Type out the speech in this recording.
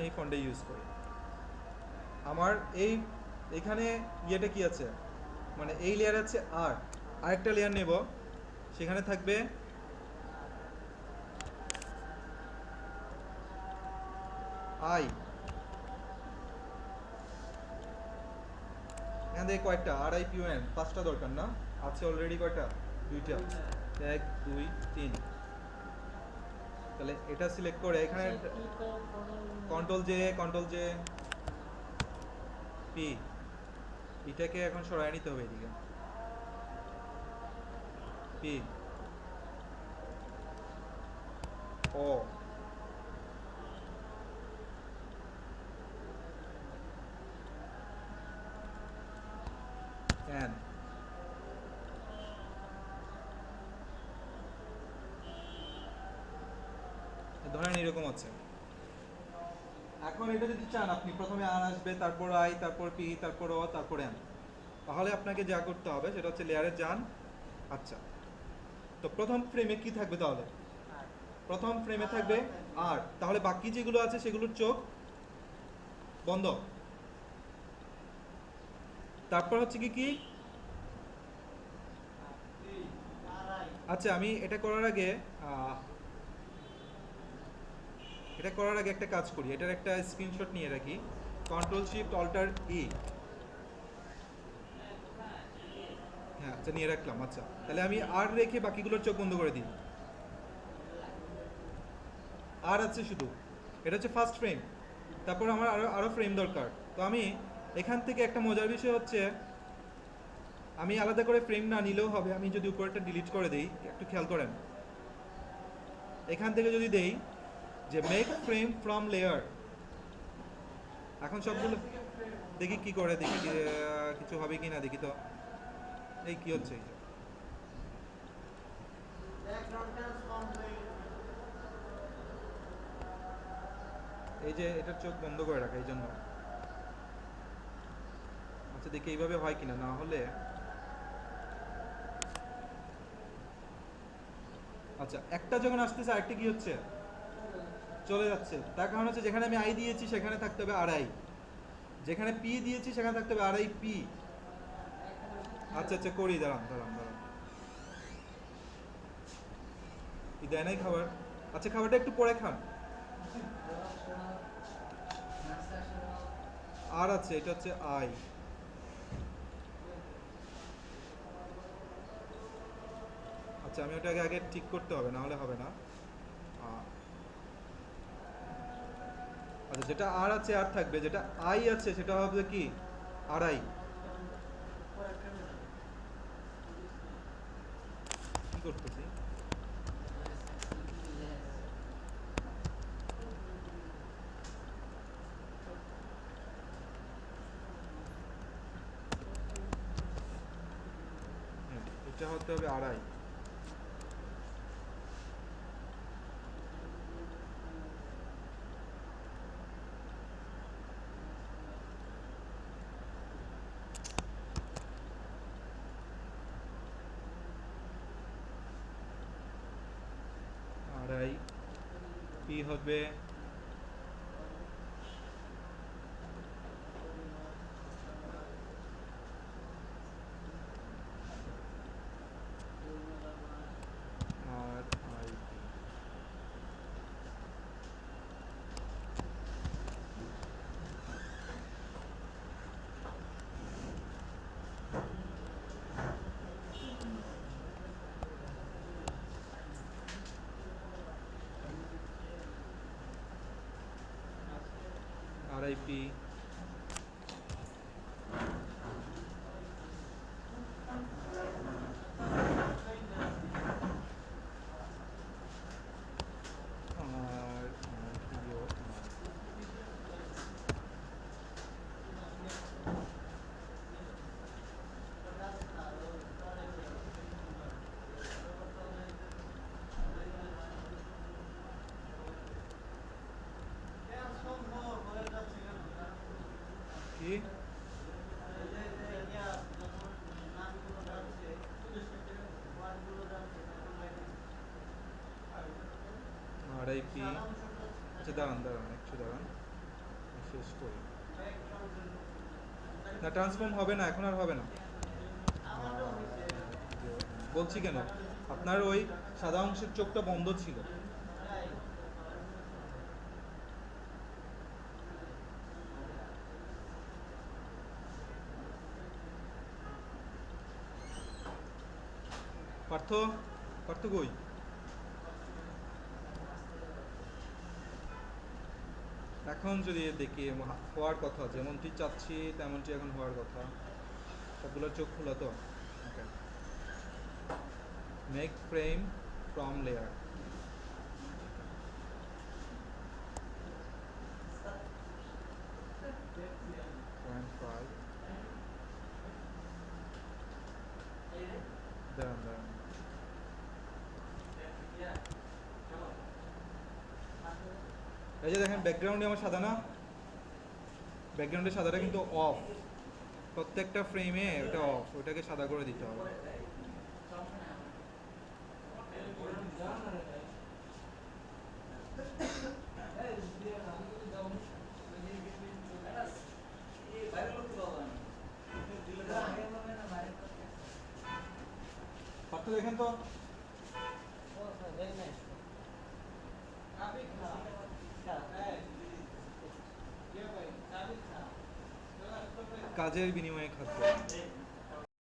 এখানে এই ফন্টে ইউজ করি। আমার এই, এখানে ইয়েটা কি আছে? মানে এই লেয়ার আছে আর। আরেকটা লেয়ার নেব। সেখানে থাকবে আই এখান থেকে কয়েকটা আর আই পিউ এন পাঁচটা দরকার না? আছে অলরেডি কয়টা? দুইটা। এক, দুই, তিন। তাহলে এটা সিলেক্ট করে এখানে control J control J P এটাকে এখন সরায় নিতে হবে এদিকে। পি ও এন আছে। এখন এটা যদি চান, আপনি প্রথমে আর আসবে, তারপর আই, তারপর পি, তারপর ও তারপর এম। তাহলে আপনাকে যা করতে হবে, সেটা হচ্ছে লেয়ারে যান। আচ্ছা। তো প্রথম ফ্রেমে কি থাকবে তাহলে? প্রথম ফ্রেমে থাকবে আর তাহলে বাকি যেগুলো আছে, সেগুলোর চোখ বন্ধ। তারপর হচ্ছে কি কি? আচ্ছা আমি এটা করার আগে এটা করার আগে একটা কাজ করি, এটার একটা স্ক্রিনশট নিয়ে রাখি। কন্ট্রোল শিফট অল্টার ই হ্যাঁ আচ্ছা নিয়ে রাখলাম আচ্ছা। তাহলে আমি আর রেখে বাকিগুলোর চোখ বন্ধ করে দিই। আর আছে শুধু। এটা হচ্ছে ফার্স্ট ফ্রেম তারপর আমার আরও আরও ফ্রেম দরকার। তো আমি এখান থেকে একটা মজার বিষয় হচ্ছে, আমি আলাদা করে ফ্রেম না নিলেও হবে, আমি যদি উপরেরটা ডিলিট করে দেই, একটু খেয়াল করেন। এখান থেকে যদি দেই যে মেক ফ্রেম ফ্রম লেয়ার এখন সবগুলো দেখি কি করে, দেখি কিছু হবে কি না দেখি তো। এই কি হচ্ছে? এই যে। এটার চোখ বন্ধ করে রাখা, এই জন্য। আচ্ছা দেখি এইভাবে হয় কিনা, না হলে। আচ্ছা একটা যখন আসতেছে, আরেকটা কি হচ্ছে? চলে যাচ্ছে। তার কারণ হচ্ছে যেখানে আমি আই দিয়েছি, সেখানে থাকতে হবে আড়াই যেখানে পি দিয়েছি, সেখানে থাকতে হবে আড়াই পি আচ্ছা আচ্ছা করি, দাঁড়ান দাঁড়ান দাঁড়ান। দেয় নাই খাবার? আচ্ছা খাবারটা একটু পরে খান। আর আছে, এটা হচ্ছে আই আচ্ছা আমি ওটাকে আগে ঠিক করতে হবে, না হলে হবে না। আচ্ছা যেটা আর আছে, আর থাকবে। যেটা আই আছে, সেটা হবে কি? আড়াই কি এটা হতে হবে আড়াই পি হবে? RIP আরআইপি আচ্ছা দাঁড়ান দাঁড়ান একটু দাঁড়ান শেষ করি না ট্রান্সফর্ম হবে না, এখন আর হবে না। বলছি কেন? আপনার ওই সাদা অংশের চোখটা বন্ধ ছিল। পার্থ পার্থ কই? এখন যদি দেখি হওয়ার কথা, যেমনটি চাচ্ছি, তেমনটি এখন হওয়ার কথা। সবগুলো চোখ খোলা তো? Make frame from layer point five দাঁড়ান দাঁড়ান এই যে দেখেন ব্যাকগ্রাউন্ডে আমার সাদা না? ব্যাকগ্রাউন্ডে সাদাটা কিন্তু অফ প্রত্যেকটা ফ্রেমে ওটা অফ ওটাকে সাদা করে দিতে হবে। দেখেন তো? কাজের বিনিময়ে খাদ্য।